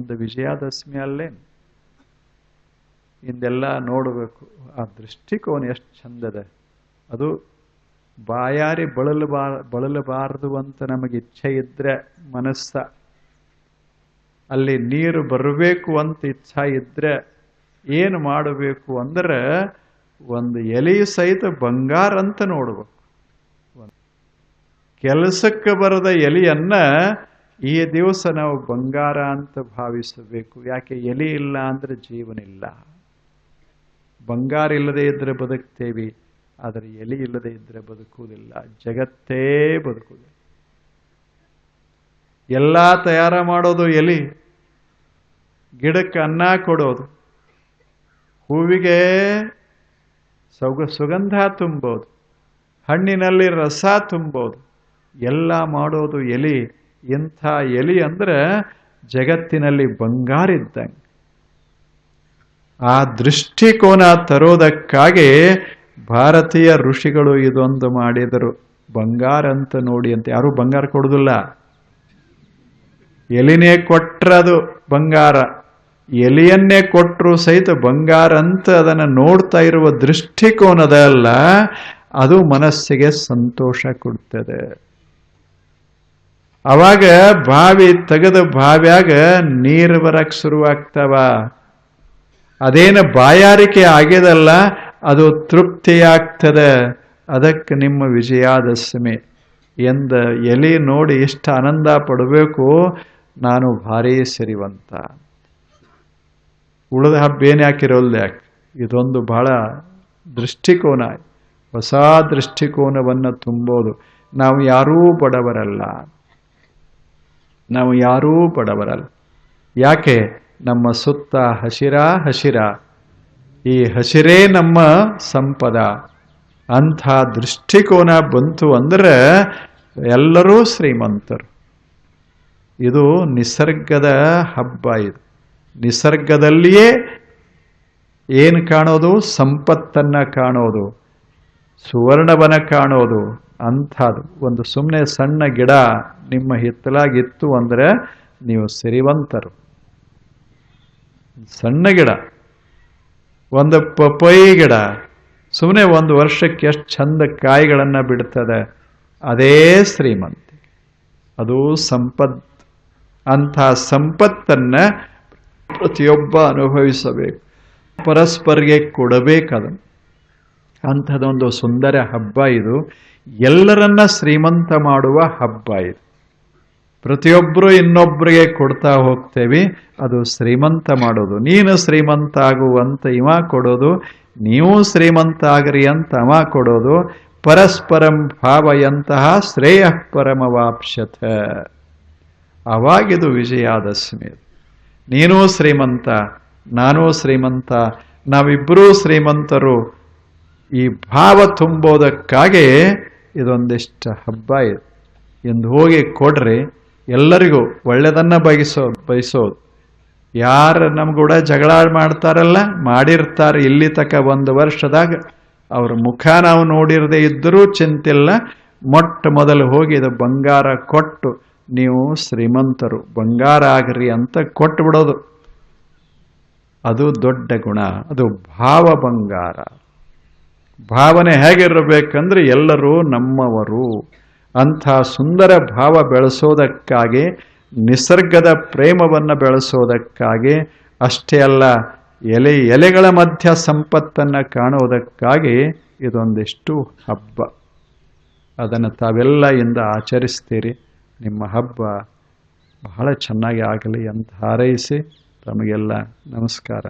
ಇಂದು ವಿಜಯದಶಮಿ ಅಲ್ಲೇನು ಇಂದೆಲ್ಲ ನೋಡಬೇಕು. ಆ ದೃಷ್ಟಿಕೋನ ಎಷ್ಟು ಚಂದದ. ಅದು ಬಾಯಾರಿ ಬಳಲಬಾರ ಬಳಲಬಾರದು ಅಂತ ನಮಗೆ ಇಚ್ಛೆ ಇದ್ದರೆ ಮನಸ್ಸ. ಅಲ್ಲಿ ನೀರು ಬರಬೇಕು ಅಂತ ಇಚ್ಛೆ ಇದ್ದರೆ ಏನು ಮಾಡಬೇಕು ಅಂದರೆ ಒಂದು ಎಲೆ ಸಹಿತ ಬಂಗಾರ ಅಂತ ನೋಡಬೇಕು. ಕೆಲಸಕ್ಕೆ ಬರದ ಎಲೆಯನ್ನ ಈ ದಿವಸ ನಾವು ಬಂಗಾರ ಅಂತ ಭಾವಿಸಬೇಕು. ಯಾಕೆ ಎಲೆ ಇಲ್ಲ ಅಂದ್ರೆ ಜೀವನ ಇಲ್ಲ ಬಂಗಾರ ಇಲ್ಲದೆ ಇದ್ದರೆ ಬದುಕ್ತೇವೆ, ಆದರೆ ಎಲೆ ಇಲ್ಲದೆ ಇದ್ದರೆ ಬದುಕುವುದಿಲ್ಲ. ಜಗತ್ತೇ ಬದುಕುವುದಿಲ್ಲ ಎಲ್ಲ ತಯಾರ ಮಾಡೋದು ಎಲಿ. ಗಿಡಕ್ಕೆ ಅನ್ನ ಕೊಡೋದು. ಹೂವಿಗೆ ಸೌಗ, ಸುಗಂಧ ತುಂಬೋದು. ಹಣ್ಣಿನಲ್ಲಿ ರಸ ತುಂಬೋದು. ಎಲ್ಲ ಮಾಡೋದು ಎಲಿ. ಇಂಥ ಎಲಿ ಅಂದ್ರೆ ಜಗತ್ತಿನಲ್ಲಿ ಬಂಗಾರ ಇದ್ದಂಗೆ. ಆ ದೃಷ್ಟಿಕೋನ ತರೋದಕ್ಕಾಗಿ ಭಾರತೀಯ ಋಷಿಗಳು ಇದೊಂದು ಮಾಡಿದರು. ಬಂಗಾರ ಅಂತ ನೋಡಿ ಅಂತ ಯಾರೂ ಬಂಗಾರ ಕೊಡುದಿಲ್ಲ. ಎಲಿನೇ ಕೊಟ್ರದು ಬಂಗಾರ. ಎಲಿಯನ್ನೇ ಕೊಟ್ಟರು ಸಹಿತ ಬಂಗಾರ ಅಂತ ಅದನ್ನು ನೋಡ್ತಾ ಇರುವ ದೃಷ್ಟಿಕೋನದಲ್ಲ, ಅದು ಮನಸ್ಸಿಗೆ ಸಂತೋಷ ಕೊಡ್ತದೆ. ಅವಾಗ ಬಾವಿ ತೆಗೆದ ಬಾವ್ಯಾಗ ನೀರು ಬರಕ್ ಶುರುವಾಗ್ತಾವ. ಅದೇನು ಬಾಯಾರಿಕೆ ಆಗ್ಯದಲ್ಲ, ಅದು ತೃಪ್ತಿಯಾಗ್ತದೆ. ಅದಕ್ಕೆ ನಿಮ್ಮ ವಿಜಯಾದಶಮಿ ಎಂದ ಎಲಿ ನೋಡಿ ಎಷ್ಟು ಆನಂದ ಪಡಬೇಕು, ನಾನು ಭಾರಿ ಸರಿವಂತ. ಉಳಿದ ಹಬ್ಬ ಏನು ಯಾಕಿರೋಲ್ಲ ಯಾಕೆ? ಇದೊಂದು ಬಹಳ ದೃಷ್ಟಿಕೋನ. ಹೊಸ ದೃಷ್ಟಿಕೋನವನ್ನು ತುಂಬೋದು. ನಾವು ಯಾರೂ ಬಡವರಲ್ಲ. ನಾವು ಯಾರೂ ಬಡವರಲ್ಲ. ಯಾಕೆ? ನಮ್ಮ ಸುತ್ತ ಹಸಿರ ಹಸಿರ. ಈ ಹಸಿರೇ ನಮ್ಮ ಸಂಪದ. ಅಂಥ ದೃಷ್ಟಿಕೋನ ಬಂತು ಅಂದ್ರೆ ಎಲ್ಲರೂ ಶ್ರೀಮಂತರು. ಇದು ನಿಸರ್ಗದ ಹಬ್ಬ ಇದು. ನಿಸರ್ಗದಲ್ಲಿಯೇ ಏನು ಕಾಣೋದು? ಸಂಪತ್ತನ್ನು ಕಾಣೋದು. ಸುವರ್ಣವನ ಕಾಣೋದು. ಅಂಥದ್ದು. ಒಂದು ಸುಮ್ಮನೆ ಸಣ್ಣ ಗಿಡ ನಿಮ್ಮ ಹಿತ್ತಲಾಗಿತ್ತು ಅಂದರೆ ನೀವು ಸಿರಿವಂತರು. ಸಣ್ಣ ಗಿಡ, ಒಂದು ಪಪೈ ಗಿಡ ಸುಮ್ಮನೆ ಒಂದು ವರ್ಷಕ್ಕೆ ಎಷ್ಟು ಚಂದ ಕಾಯಿಗಳನ್ನು ಬಿಡ್ತದೆ, ಅದೇ ಶ್ರೀಮಂತಿ ಅದು ಸಂಪತ್ ಅಂಥ ಸಂಪತ್ತನ್ನ ಪ್ರತಿಯೊಬ್ಬ ಅನುಭವಿಸಬೇಕು. ಪರಸ್ಪರಿಗೆ ಕೊಡಬೇಕದು ಅಂಥದ್ದೊಂದು ಸುಂದರ ಹಬ್ಬ ಇದು. ಎಲ್ಲರನ್ನ ಶ್ರೀಮಂತ ಮಾಡುವ ಹಬ್ಬ ಇದು. ಪ್ರತಿಯೊಬ್ಬರು ಇನ್ನೊಬ್ಬರಿಗೆ ಕೊಡ್ತಾ ಹೋಗ್ತೇವೆ. ಅದು ಶ್ರೀಮಂತ ಮಾಡೋದು. ನೀನು ಶ್ರೀಮಂತ ಆಗುವಂತ ಇವ ಕೊಡೋದು. ನೀವು ಶ್ರೀಮಂತ ಆಗ್ರಿ ಅಂತ ಅವ ಕೊಡೋದು. ಪರಸ್ಪರಂ ಭಾವಯಂತಹ ಶ್ರೇಯ ಪರಮವಾಪ್ಸ್ಯಥ ಅವಾಗಿದು ವಿಜಯಾದಶಮಿ ನೀನೂ ಶ್ರೀಮಂತ, ನಾನೂ ಶ್ರೀಮಂತ ನಾವಿಬ್ಬರೂ ಶ್ರೀಮಂತರು. ಈ ಭಾವ ತುಂಬೋದಕ್ಕಾಗೆ ಇದೊಂದಿಷ್ಟು ಹಬ್ಬ ಇದೆ. ಎಂದು ಹೋಗಿ ಕೊಡ್ರಿ. ಎಲ್ಲರಿಗೂ ಒಳ್ಳೆಯದನ್ನು ಬಯಸೋ ಬಯಸೋದು. ಯಾರು ಕೂಡ ಜಗಳ ಮಾಡ್ತಾರಲ್ಲ, ಮಾಡಿರ್ತಾರೆ ಇಲ್ಲಿ ತಕ ಒಂದು ವರ್ಷದಾಗ, ಅವ್ರ ಮುಖ ನಾವು ನೋಡಿರದೆ ಇದ್ದರೂ ಚಿಂತಿಲ್ಲ. ಮೊಟ್ಟ ಮೊದಲು ಹೋಗಿ ಇದು ಬಂಗಾರ ಕೊಟ್ಟು, ನೀವು ಶ್ರೀಮಂತರು, ಬಂಗಾರ ಆಗ್ರಿ ಅಂತ ಕೊಟ್ಟು ಬಿಡೋದು ಅದು ದೊಡ್ಡ ಗುಣ, ಅದು ಭಾವ ಬಂಗಾರ. ಭಾವನೆ ಹೇಗಿರಬೇಕಂದ್ರೆ ಎಲ್ಲರೂ ನಮ್ಮವರು. ಅಂಥ ಸುಂದರ ಭಾವ ಬೆಳೆಸೋದಕ್ಕಾಗಿ, ನಿಸರ್ಗದ ಪ್ರೇಮವನ್ನು ಬೆಳೆಸೋದಕ್ಕಾಗಿ, ಅಷ್ಟೇ ಅಲ್ಲ, ಎಲೆ, ಎಲೆಗಳ ಮಧ್ಯ ಸಂಪತ್ತನ್ನು ಕಾಣುವುದಕ್ಕಾಗಿ ಇದೊಂದಿಷ್ಟು ಹಬ್ಬ. ಅದನ್ನು ತಾವೆಲ್ಲ ಇಂದ ಆಚರಿಸ್ತೀರಿ. ನಿಮ್ಮ ಹಬ್ಬ ಬಹಳ ಚೆನ್ನಾಗಿ ಆಗಲಿ ಅಂತ ಹಾರೈಸಿ ತಮಗೆಲ್ಲ ನಮಸ್ಕಾರ.